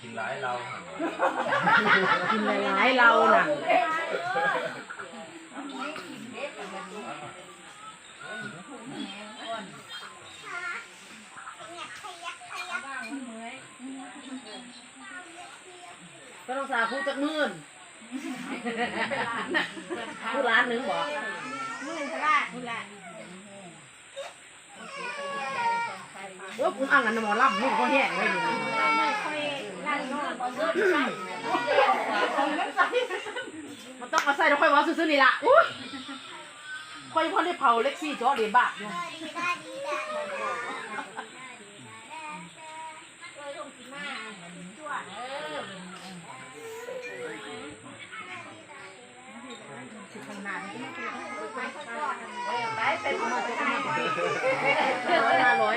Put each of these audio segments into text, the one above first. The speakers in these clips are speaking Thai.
กินหลายเรากินหลายๆเราน่ะ ก็ต้องสาคูจักหมื่นคูร้านหนึงบอกมื่นเท่าไหร่นี่แหละว่าคุณอ่างกันหมอลำลูกก็แห้งไว้อยู่ มันต้องมาใส่แล้วค่อยว่าซื่อๆนี่ล่ะอุ้ยค่อยพอได้เผาเล็กซี่จ่อเดียบ้าอยู่ไปเป็นคนไทยห้าร้อย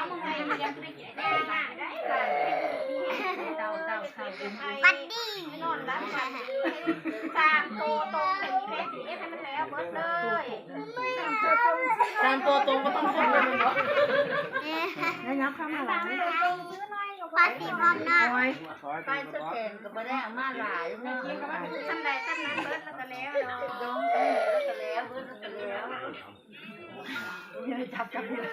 เอามึงไงมึงยังไม่ได้กินได้มาได้เต่าเต่าเต่าบัดดี้นอนรับค่ะสาม โตโตใส่เพชรสีให้มันแล้วเบิดเลยตามตัวตรงก็ต้องครบเลยมันบอกแล้วยับเข้ามาหลังปาสีพร้อมหน้าโอ้ยไปสแกนก็ไม่ได้เอามาหลายนะกินก็ว่าทำใดทำนั้นเบิร์ดแล้วก็แล้วเนาะดองแล้วก็แล้วเพื่อนก็แล้วจับจับเลย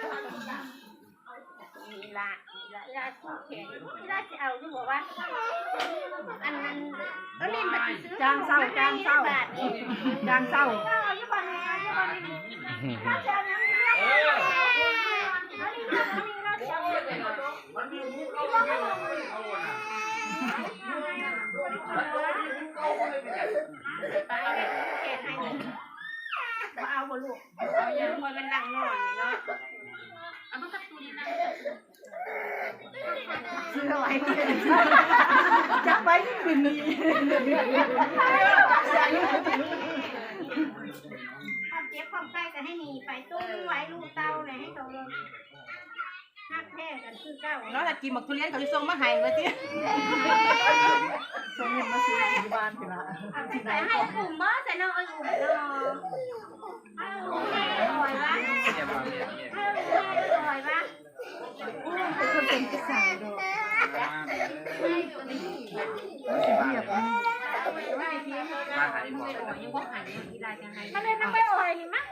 นี่ละ ละนี่ละคู่แขนนี่ละจะเอาที่บอกว่าอันนั้นก็เล่นมาซื้อจางเศร้าจางเศร้าจางเศร้าเอาอยู่บ้านนี้เอาอยู่บ้านนี้ถ้าจะเอาน้ำเลี้ยงเอาลิงเอาลิงเอาลิงเอาลิงเอาลิงไปเห็นให้นี่มาเอาบ่ลูกเอาอย่างคนมันนั่งนอนเนาะเอามันกับตูนี่นะ ซื้อไว้จับไว้คืนนี้จับใส่ความเจ็บความใกล้ก็ให้หนีไปตู้ไว้ลูกเต้าเลยให้เขาหักแท้กันคือเก้าน้องจะกินหมักทุเรียนเขาจะส่งมาให้เลยทีส่งเงินมาซื้อที่บ้านทีละแต่ให้กลุ่มบ่ใส่น้องเอ้ยกลุ่มนาะเอาแม่อร่อยวะอย่ามาเรียนเนี่ยเอาแม่อร่อยวะ เป็นคนเป็นกระสายดอกเรียบมาหายหมอมันเลยนั่งไปอ่อยมั้ง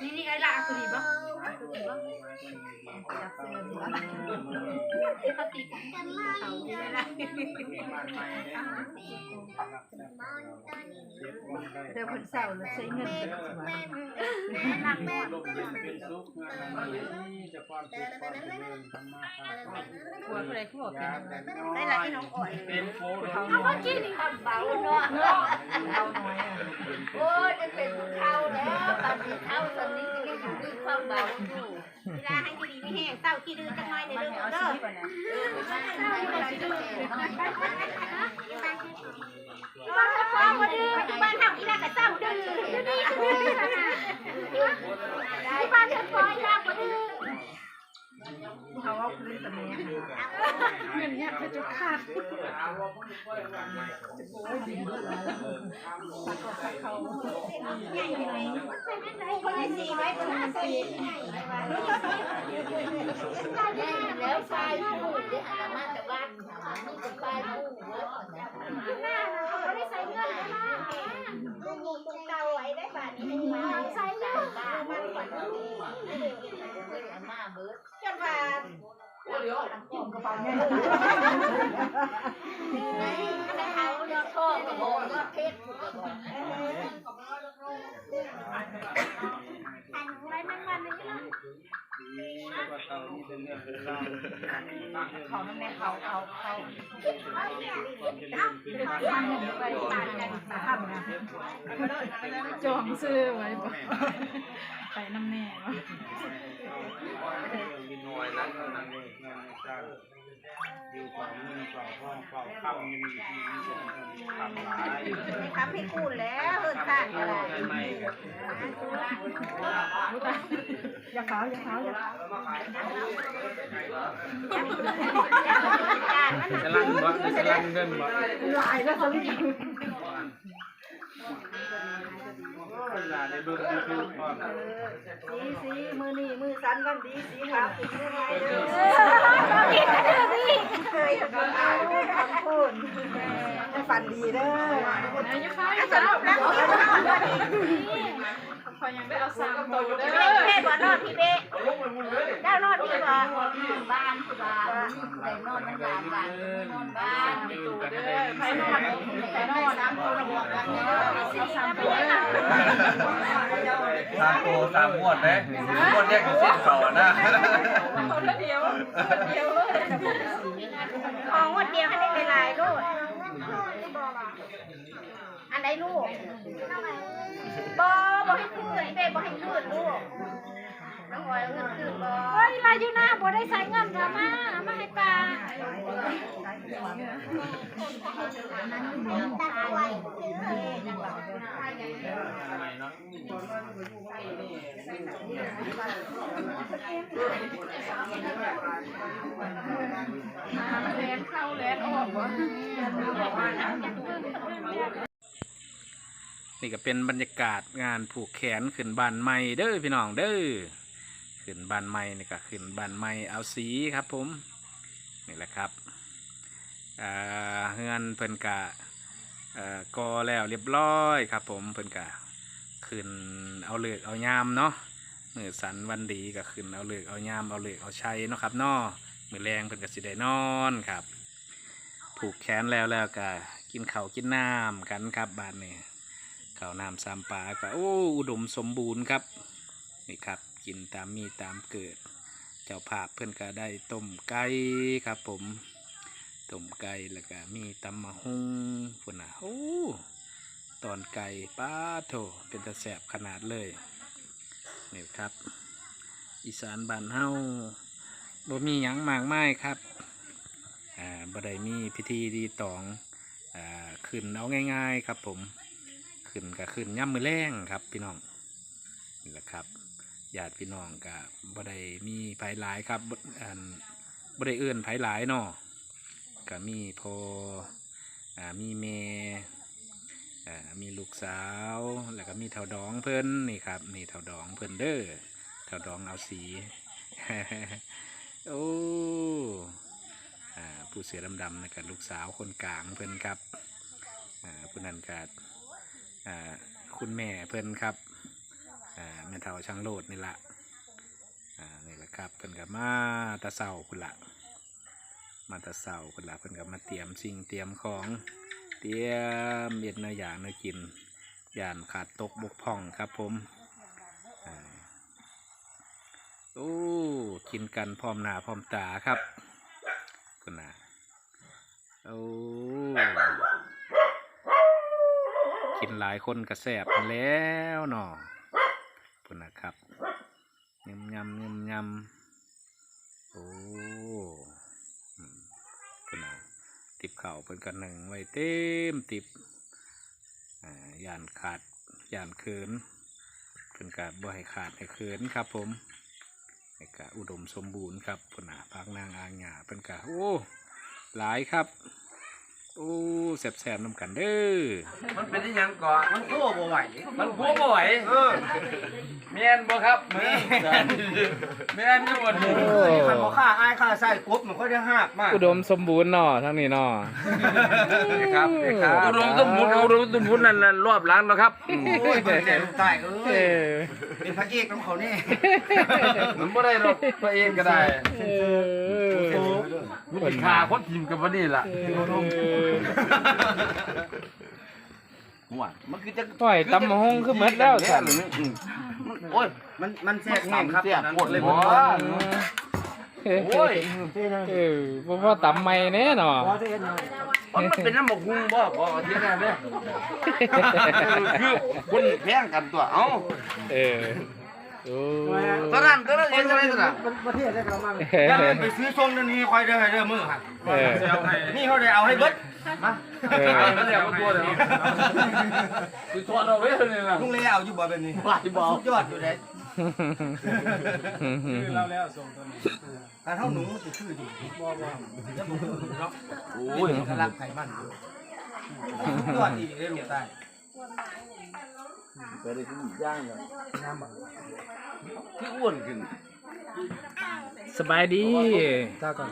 นี่นี่ไอ้ละคือดีป่ะจับเสือดีละเขาตีกันเขาดีเลยล่ะ เดี๋ยวคนเศร้าแล้วใช้เงินเป็นสวยหนักแม่ลมเย็นเป็นสุขงานนี้จะความสุขความเจริญธรรมะครับหัวอะไรที่บอกยามแต่น้อได้ยละที่น้องอ่อยเป็นโฟนเอาเมื่อกี้นี่ทำเบาเนาะเอาน้อยอะโอ้ยจะเป็นเข้าแล้วตอนนี้เข้าตอนนี้ก็ยังอยู่ด้วยความเบาอยู่เวลาให้ดีไม่แห้งเต้าขี้ดื้อจังหน่อยในเรื่องเด้อก่อนนะเต้าอยู่ในขี้ดื้อบ้าน พ่อมาดื้อบ้านทำอีลากะเต้าดื้อดื้อนี่ดื้อนี่นะที่บ้านเธอคอยลากมดื้อเขาเอาคืนตะเมียเงินเนี่ยจะขาดใหญ่ใหญ่คนละสี่ไว้คนละสี่แล้วไฟผู้ที่หามาจากบ้านนี่จะไฟผู้หน้าเขาไม่ได้ใส่เงินนะ ลุงลุงตรงเตาไว้ได้บาทนี้มาใส่เงินมันก่อนนี้มาเบิดจนว่ากินกระเป๋าเนี่ยนเขายอดทองกับยอดเพชรกับ อันไรมันมันนี่เนาะ ดีว่าเต่านี่ เป็นเรื่องเป็นราเขานั่นแหละเขาเขาเขาทำไปตากันทำนะจองซื้อไว้บ่ไปน้ำแน่เนาะกินหน่อยแล้วก็นั่งงานในชาติอยู่เป่าเงินเป่าทองเป่าข้าวเงินอที่นี่เป็นคำหลายทำให้กูแล้วเฮินข้างอะไรใหม่กันอย่าขาวอย่าขาวอย่าขาวจะลั่นบ่จะลั่นเงินบ่ลายแล้วเขาไม่ เวลาได้เบิ่งยูทูบก่อนสีสีมือนี่มือสันกันดีสีขาวสีมือไงเด้อเคยทำคุณให้ฝันดีเด้อสรุปแล้วพี่นอนก็ดีคอยยังได้เอาสามโตเด้พี่บ้บ่นอนพี่เบ้เจ้านอนพี่บ่บ้านคือบ้านได้นอนมันหลานบ้านนอนบ้านอยู่กันได้ใครนอนใครนอนน้ำโตระบอกกันเด้อเอสามโตเด้อตามมงวดไหมงวดแรกก็สิ้นเขานะเดียวเดียวเลยของงวดเดียวให้ได้หลายๆลูกอันไหนลูกบอบ่ให้คืนเบ้บอให้พูดลูก น้อยเงินคืนบ่เฮ้ยลายอยู่หน้าบ่ได้ใช้เงินมามามาให้ป้าตาไว้ใหม่เนาะแลนเข้าแลนออกวะนี่ก็เป็นบรรยากาศงานผูกแขนขึ้นบานใหม่เด้อพี่น้องเด้อ ขึ้นบานใหม่นี่ก็ขึ้นบานใหม่เอาสีครับผมนี่แหละครับอ่าเฮือนเพิ่นกะเอ่อกอแล้วเรียบร้อยครับ ผมเพิ่นกะขึ้นเอาเลือกเอายามเนาะมือสันวันดีก็ขึ้นเอาเลือกเอายามเอาเลือกเอาชัยเนาะครับนาะมือแรงเพิ่นก็สิได้นอนครับ ผูกแขนแล้วแล้วก็กินข้าวกินน้ำกันครับบ้านนี้ข้าวน้ำสามปลาก็โอ้อุดมสมบูรณ์ครับนี่ครับ กินตามมีตามเกิด เจ้าภาพเพื่อนก็ได้ต้มไก่ครับผมต้มไก่แล้วก็มีตำมะฮุงพุ่นนะโอ้ตอนไก่ป้าโถเป็นตะแสบขนาดเลยนี่ครับ อีสานบ้านเฮาบ่มีหยังมากมายครับอ่าบ่ได้มีพิธีรีตองอ่าขึ้นเอาง่าย ๆ ครับผมขึ้นก็ขึ้นย่ำมือแรงครับพี่น้องนี่แหละครับ ญาติพี่น้องก็บ่ได้มีไผหลายครับบ่อันบ่ได้เอื้อนไผหลายเนาะก็มีพออ่ามีเมอ่ามีลูกสาว แล้วก็มีเท่าดองเพิ่นนี่ครับนี่เท่าดองเพิ่นเด้อเท่าดองเอาสีโอ้อาผู้เสือดำๆนะกับลูกสาวคนกลางเพิ่นครับผู้นั้นก็อ่าคุณแม่เพิ่นครับ อ่าแม่เฒ่าช่างโลดนี่ละอ่านี่แหละครับเพิ่นกับมาตะเสาคุณละมาตะเสาคุณละเพิ่นกับมาเตรียมสิ่งเตรียมของเตรียมเบ็ดเนื้อย่างเนื้อกินย่านขาดตกบกพร่องครับผมอ่าโอ้กินกันพร้อมหน้าพร้อมตาครับคุณนะโอ้กินหลายคนกระแสบแล้วเนาะ พุ่นนะครับยำยำยำยำโอ้อืมพุ่นนะติบเข่าเพิ่นกันหนึ่งไว้เต็มติบย่านขาดย่านเขินเพิ่นกาบ่ให้ขาดให้เขินครับ ผมนี่กะอุดมสมบูรณ์ครับพุ่นนะพักนางอางหยาเพิ่นกะโอ้หลายครับ โอ้แสบๆน้ำกันเด้อมันเป็นที่ยังก่อนมันโค้บ่ไหวมันพัวบ่ไหวเออเมียนบ่ครับเมียนเมียนอยู่บ่นี่ขันบ่ฆ่าอ้ายฆ่าใส่กบมันก็จะหักมากอุดมสมบูรณ์เนาะทั้งนี้เนาะครับอุดมสมบูรณ์อุดมสมบูรณ์นั่นน่ะรอบหล้างแล้วครับโอ้ยเบิ่งแต่ลูกใต้เอ้เอยอเป็นพระเอกของเขานี่มันบ่ได้หรอกตัวเองก็ได้ เออมันขาคนทีมกับบ่นี่ล่ะหวานมันคือจะปล่อยตำมะฮงคือหมดแล้วสันโอ้ยมันมันแทรกแห้งครับเสียนั้นปวดเลยบ่บ่โอ้ยเออบ่พอตำใหม่แน่เนาะมันเป็นน้ำหมกหุ้งบ่บ่เทียนกันเด้คือคนแพงกันตัวเอ้าเออ โอ้ตอนนั้นตอนนั้นเองตอนนั้นตอนนั้นประเทศได้ประมาณย่าไปซื้อส้มนั่นนี่คอยเด้อให้เด้อมือหักเออนี่เขาได้เอาให้เบิดมาเออไอ้มันเรียกว่าตัวเดียวคือทอดเอาไว้เลยนะลุงเล่เอาอยู่บ่แบบนี้ว่าที่บอกสุดยอดอยู่เลยคือเราแล้วส่งตัวนี้การเท่าหนูมันจะชื่ออยู่บ่บ่แล้วผมเนาะโอ้ยกำลังไขมันอยู่สุดยอดอีกเลยลูกใต้ ไปได้ที่ย่างเลยน้ำบ่คืออ้วนขึ้นสบายดีตาก่อน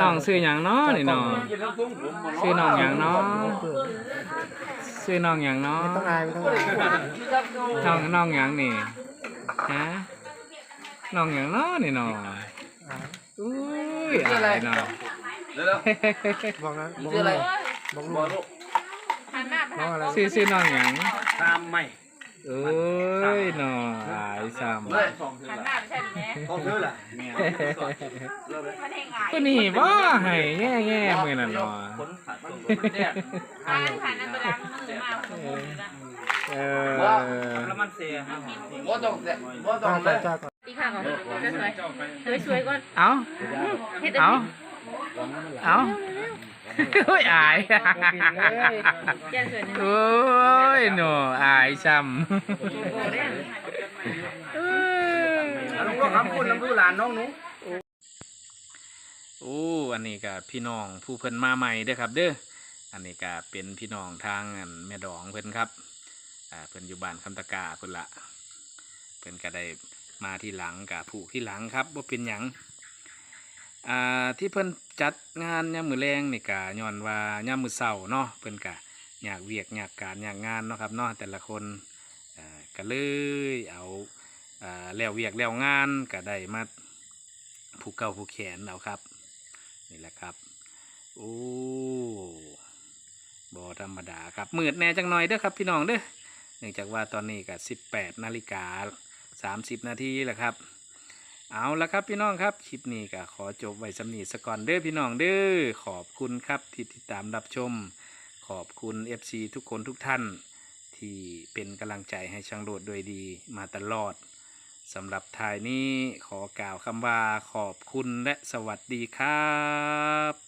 น้องซื้อหยังเนาะนี่น้องกินน้ำตุ้มผมหมดซื้อน้องหยังเนาะซื้อน้องหยังเนาะไม่ต้องอายไม่ต้องอายน้องน้องหยังนี่ฮะน้องหยังเนาะนี่น้องอุ้ยอะไรเนาะเดี๋ยวบอกนะบอกชื่ออะไรบอกบลูอกกลูกหันหน้าไปน้องอะไรซื้อซื้อน้องหยังตามไม่ เอ้ยน้องอายซ้ำเลยสองถึงหันหละน้าไปใช่ไหมต้องซื้อแหละมันเองไงก็นี่บ่ให้แง่แง่ๆมือนั่นเนาะคนขาดตัวเนี่ยผ่านผ่านนั้นไปล้างมือมาคนมือนะเออแล้วมันเสียว่าต้องเสียว่าต้อตางเลก่อนยตาก่อนตีข้างก่อนสวยสวยสวยก่อนเอาเฮ็ดเอา เอาโอ้ยอายแก้สวยนึงโอ้ยหนูอายซ้ำเอ้ยลุงก็คำพูดน้ำดูหลานน้องหนูโอ้อันนี้ก็พี่น้องผู้เพิ่นมาใหม่เด้อครับ เด้ออันนี้ก็เป็นพี่น้องทางอันแม่ดองเพิ่นครับอ่าเพิ่นอยู่บ้านคำตะกาเพิ่นละเพิ่นก็ได้มาที่หลังกับผูกที่หลังครับว่าเป็นหยัง อ่าที่เพิ่นจัดงานยามมือแรงนี่ก็ย้อนว่ายามมือเศร้าเนาะเพิ่นก็อยากเวียกอยากการอยากงานเนาะครับเนาะแต่ละคนอ่าก็เลยเอาอ่าแล้วเวียกแล้วงานก็ได้มาผูกเก่าผูกแขนเอาครับ นี่แหละครับโอ้บอธรรมดาครับมืดแน่จังหน่อยเด้อครับพี่น้องเด้อเนื่องจากว่าตอนนี้ก็สิบแปดนาฬิกาสามสิบนาทีแหล้วครับ เอาละครับพี่น้องครับคลิปนี้ก็ขอจบไว้สำนีสก่อนเด้อพี่น้องเด้อขอบคุณครับที่ติดตามรับชม ขอบคุณ FC ทุกคนทุกท่าน ที่เป็นกำลังใจให้ช่างโดดโดยดีมาตลอดสำหรับทายนี้ขอกล่าวคำว่าขอบคุณและสวัสดีครับ